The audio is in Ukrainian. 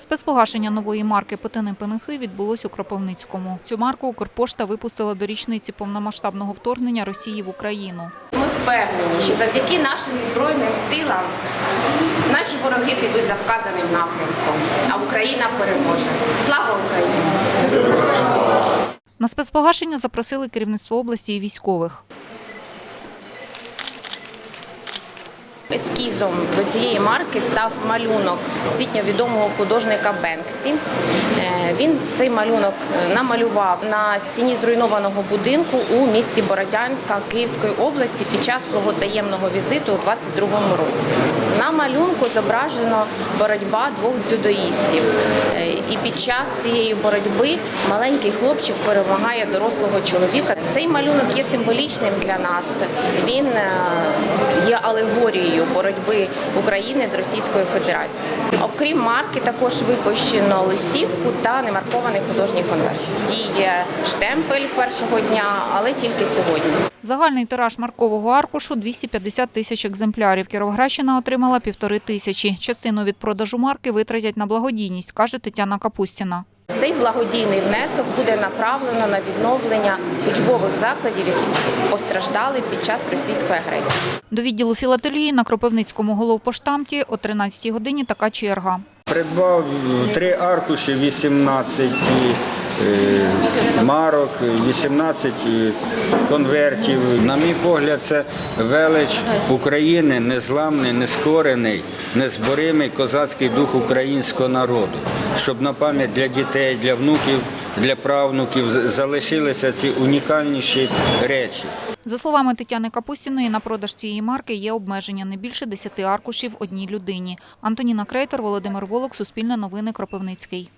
Спецпогашення нової марки Петини Пенихи відбулось у Кропивницькому. Цю марку Укрпошта випустила до річниці повномасштабного вторгнення Росії в Україну. Ми впевнені, що завдяки нашим збройним силам наші вороги підуть за вказаним напрямком, а Україна переможе. Слава Україні! На спецпогашення запросили керівництво області і військових. Ескізом до цієї марки став малюнок всесвітньо відомого художника Бенксі. Е, Він цей малюнок е, намалював на стіні зруйнованого будинку у місті Бородянка Київської області під час свого таємного візиту у 22-му році. На малюнку зображено боротьба двох дзюдоїстів. Е, І під час цієї боротьби маленький хлопчик перемагає дорослого чоловіка. Цей малюнок є символічним для нас. Він є алегорією боротьби України з Російською Федерацією. Окрім марки, також випущено листівку та немаркований художній конверт. Діє штемпель першого дня, але тільки сьогодні. Загальний тираж маркового аркушу – 250 тисяч екземплярів. Кіровоградщина отримала півтори тисячі. Частину від продажу марки витратять на благодійність, каже Тетяна Капустіна. Цей благодійний внесок буде направлено на відновлення учбових закладів, які постраждали під час російської агресії. До відділу філателії на Кропивницькому головпоштамті о 13 годині така черга. Придбав три аркуші, 18 е, марок, 18 конвертів. На мій погляд, це велич України, незламний, нескорений, незборимий козацький дух українського народу. Щоб на пам'ять для дітей, для внуків, для правнуків залишилися ці унікальніші речі. За словами Тетяни Капустіної, на продаж цієї марки є обмеження не більше 10 аркушів одній людині. Антоніна Крейтор, Володимир Волок, Суспільне новини, Кропивницький.